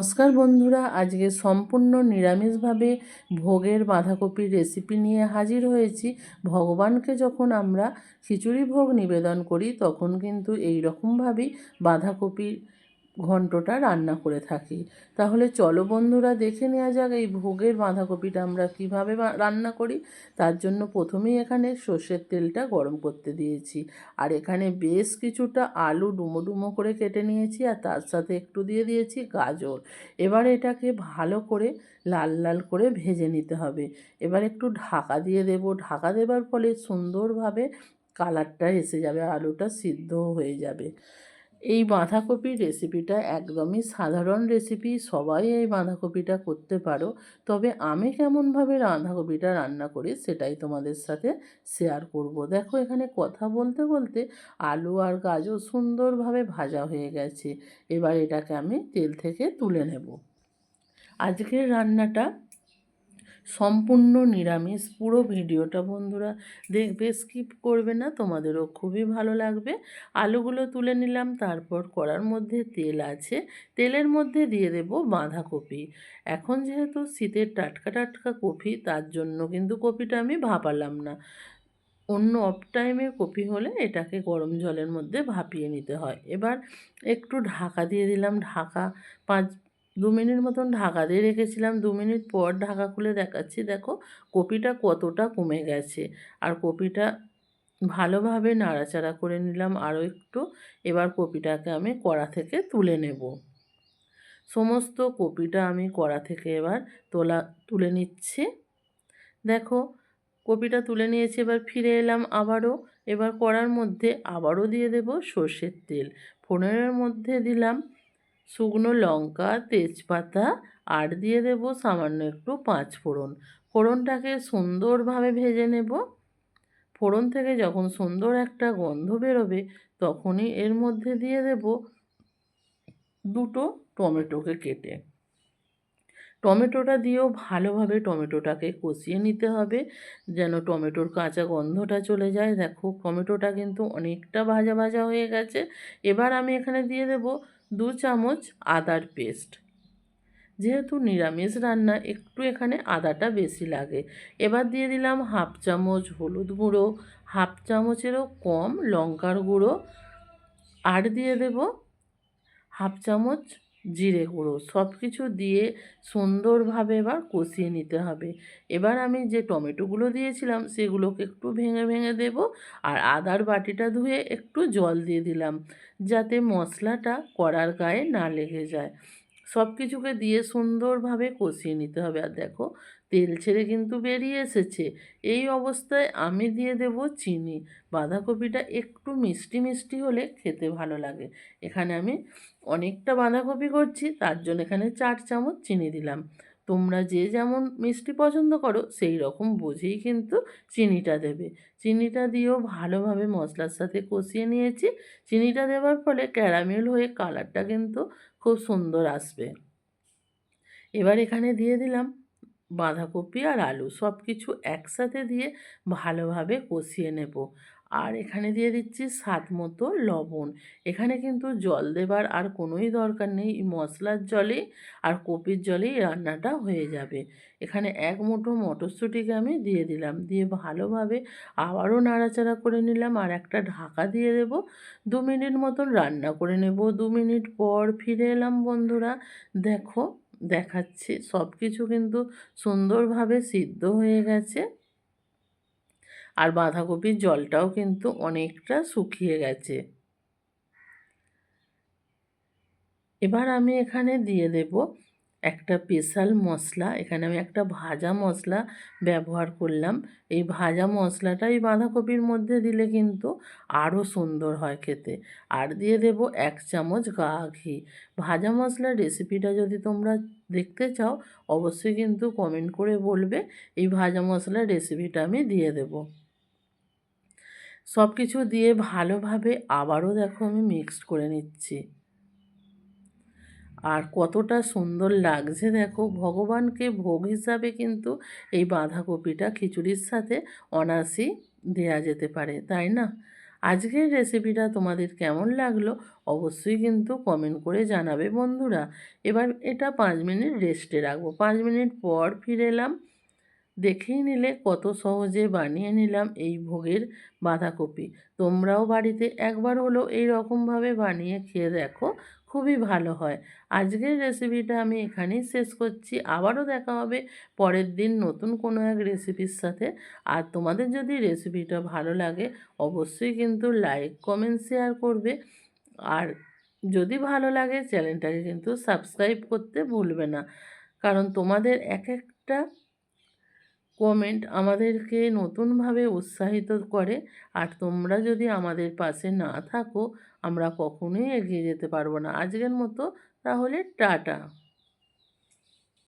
নমস্কার বন্ধুরা, আজকে সম্পূর্ণ নিরামিষভাবে ভোগের বাঁধাকপির রেসিপি নিয়ে হাজির হয়েছি। ভগবানকে যখন আমরা খিচুড়ি ভোগ নিবেদন করি, তখন কিন্তু এই রকমভাবেই বাঁধাকপির ঘন্টটা রান্না করে থাকি। তাহলে চলো বন্ধুরা, দেখে নেওয়া যাক এই ভোগের বাঁধাকপিটা আমরা কীভাবে রান্না করি। তার জন্য প্রথমেই এখানে সর্ষের তেলটা গরম করতে দিয়েছি। আর এখানে বেশ কিছুটা আলু ডুমো ডুমো করে কেটে নিয়েছি আর তার সাথে একটু দিয়ে দিয়েছি গাজর। এবার এটাকে ভালো করে লাল লাল করে ভেজে নিতে হবে। এবার একটু ঢাকা দিয়ে দেব। ঢাকা দেবার ফলে সুন্দরভাবে কালারটা এসে যাবে, আলুটা সিদ্ধ হয়ে যাবে। এই বাঁধাকপির রেসিপিটা একদমই সাধারণ রেসিপি সবাই এই বাঁধাকপিটা করতে পারো। তবে আমি কেমনভাবে বাঁধাকপিটা রান্না করি সেটাই তোমাদের সাথে শেয়ার করব। দেখো এখানে কথা বলতে বলতে আলু আর গাজর সুন্দরভাবে ভাজা হয়ে গেছে। এবার এটাকে আমি তেল থেকে তুলে নেব। আজকের রান্নাটা সম্পূর্ণ নিরামিষ পুরো ভিডিওটা বন্ধুরা দেখবে স্কিপ করবে না, তোমাদেরও খুবই ভালো লাগবে। আলুগুলো তুলে নিলাম, তারপর কড়ার মধ্যে তেল আছে, তেলের মধ্যে দিয়ে দেব বাঁধাকপি। এখন যেহেতু শীতের টাটকা টাটকা কপি, তার জন্য কিন্তু কপিটা আমি ভাপালাম না। অন্য অফ টাইমে কপি হলে এটাকে গরম জলের মধ্যে ভাপিয়ে নিতে হয়। এবার একটু ঢাকা দিয়ে দিলাম, ঢাকা পাঁচ দু মিনিট মতন ঢাকা দিয়ে রেখেছিলাম, দু মিনিট পর ঢাকা খুলে দেখাচ্ছি, দেখো কপিটা কতটা কমে গেছে। আর কপিটা ভালোভাবে নাড়াচাড়া করে নিলাম, আরও একটু। এবার কপিটাকে আমি কড়া থেকে তুলে নেব। সমস্ত কপিটা আমি কড়া থেকে এবার তোলা, তুলে নিচ্ছি। দেখো কপিটা তুলে নিয়েছি, এবার ফিরে এলাম আবারও। এবার কড়ার মধ্যে আবারও দিয়ে দেব সর্ষের তেল। ফোড়নের মধ্যে দিলাম শুকনো লঙ্কা, তেজপাতা, আর দিয়ে দেব সামান্য একটু পাঁচ ফোড়ন। ফোড়নটাকে সুন্দরভাবে ভেজে নেব। ফোড়ন থেকে যখন সুন্দর একটা গন্ধ বেরোবে, তখনই এর মধ্যে দিয়ে দেব দুটো টমেটোকে কেটে। টমেটোটা দিয়েও ভালোভাবে টমেটোটাকে কষিয়ে নিতে হবে, যেন টমেটোর কাঁচা গন্ধটা চলে যায়। দেখো, টমেটোটা কিন্তু অনেকটা ভাজা ভাজা হয়ে গেছে। এবার আমি এখানে দিয়ে দেব দু চামচ আদার পেস্ট। যেহেতু নিরামিষ রান্না, একটু এখানে আদাটা বেশি লাগে। এবার দিয়ে দিলাম হাফ চামচ হলুদ গুঁড়ো, হাফ চামচেরও কম লঙ্কার গুঁড়ো, আর দিয়ে দেব হাফ চামচ জিরে গুঁড়ো সব কিছু দিয়ে সুন্দরভাবে এবার কষিয়ে নিতে হবে। এবার আমি যে টমেটোগুলো দিয়েছিলাম সেগুলোকে একটু ভেঙে ভেঙে দেব আর আদার বাটিটা ধুয়ে একটু জল দিয়ে দিলাম যাতে মশলাটা কড়ার গায়ে না লেগে যায়। সব কিছুকে দিয়ে সুন্দরভাবে কষিয়ে নিতে হবে। আর দেখো তেল ছেড়ে কিন্তু বেরিয়ে এসেছে। এই অবস্থায় আমি দিয়ে দেব চিনি। বাঁধাকপিটা একটু মিষ্টি মিষ্টি হলে খেতে ভালো লাগে। এখানে আমি অনেকটা বাঁধাকপি করছি, তার জন্য এখানে চার চামচ চিনি দিলাম। তোমরা যে যেমন মিষ্টি পছন্দ করো, সেই রকম বুঝেই কিন্তু চিনিটা দেবে। চিনিটা দিয়েও ভালোভাবে মশলার সাথে কষিয়ে নিয়েছি। চিনিটা দেওয়ার ফলে ক্যারামেল হয়ে কালারটা কিন্তু খুব সুন্দর আসবে। এবার এখানে দিয়ে দিলাম বাঁধাকপি আর আলু সব কিছু একসাথে দিয়ে ভালোভাবে কষিয়ে নেব। আর এখানে দিয়ে দিচ্ছি স্বাদ মতো লবণ। এখানে কিন্তু জল দেবার আর কোনোই দরকার নেই, মশলার জলে আর কপির জলেই রান্নাটা হয়ে যাবে। এখানে এক মুঠো মটরশুঁটিকে আমি দিয়ে দিলাম, দিয়ে ভালোভাবে আবারও নাড়াচাড়া করে নিলাম আর একটা ঢাকা দিয়ে দেব। দু মিনিট মতন রান্না করে নেব। দু মিনিট পর ফিরে এলাম বন্ধুরা, দেখো দেখাচ্ছি। সব কিছু কিন্তু সুন্দরভাবে সিদ্ধ হয়ে গেছে। আর বাঁধাকপির জলটাও কিন্তু অনেকটা শুকিয়ে গেছে। এবার আমি এখানে দিয়ে দেব একটা স্পেশাল মশলা, এখানে আমি একটা ভাজা মশলা ব্যবহার করলাম। এই ভাজা মশলাটা এই বাঁধাকপির মধ্যে দিলে কিন্তু আরও সুন্দর হয় খেতে। আর দিয়ে দেব এক চামচ গা ঘি। ভাজা মশলার রেসিপিটা যদি তোমরা দেখতে চাও, অবশ্যই কিন্তু কমেন্ট করে বলবে, এই ভাজা মশলার রেসিপিটা আমি দিয়ে দেব। সব কিছু দিয়ে ভালোভাবে আবারও দেখো আমি মিক্সড করে নিচ্ছি। আর কতটা সুন্দর লাগছে দেখো। ভগবানকে ভোগ হিসাবে কিন্তু এই বাঁধাকপিটা খিচুড়ির সাথে অনায়াসেই দেয়া যেতে পারে, তাই না? আজকের রেসিপিটা তোমাদের কেমন লাগল অবশ্যই কিন্তু কমেন্ট করে জানাবে বন্ধুরা। এবার এটা পাঁচ মিনিট রেস্টে রাখব। পাঁচ মিনিট পর ফিরে এলাম। দেখেই নিলে কত সহজে বানিয়ে নিলাম এই ভোগের বাঁধাকপি। তোমরাও বাড়িতে একবার হলেও এই রকমভাবে বানিয়ে খেয়ে দেখো। খুবই ভালো হয়। আজকের রেসিপিটা আমি এখানেই শেষ করছি। আবারও দেখা হবে পরের দিন নতুন কোনো এক রেসিপির সাথে। আর তোমাদের যদি রেসিপিটা ভালো লাগে, অবশ্যই কিন্তু লাইক কমেন্ট শেয়ার করবে। আর যদি ভালো লাগে চ্যানেলটাকে কিন্তু সাবস্ক্রাইব করতে ভুলবে না। কারণ তোমাদের এক একটা কমেন্ট আমাদেরকে নতুনভাবে উৎসাহিত করে। আর তোমরা যদি আমাদের পাশে না থাকো, আমরা কখনোই এগিয়ে যেতে পারব না। আজকের মতো, তাহলে টাটা।